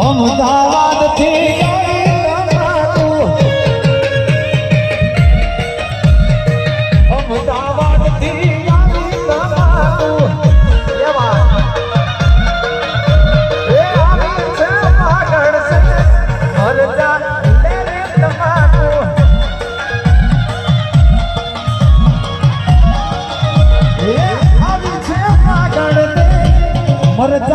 Ahmedabad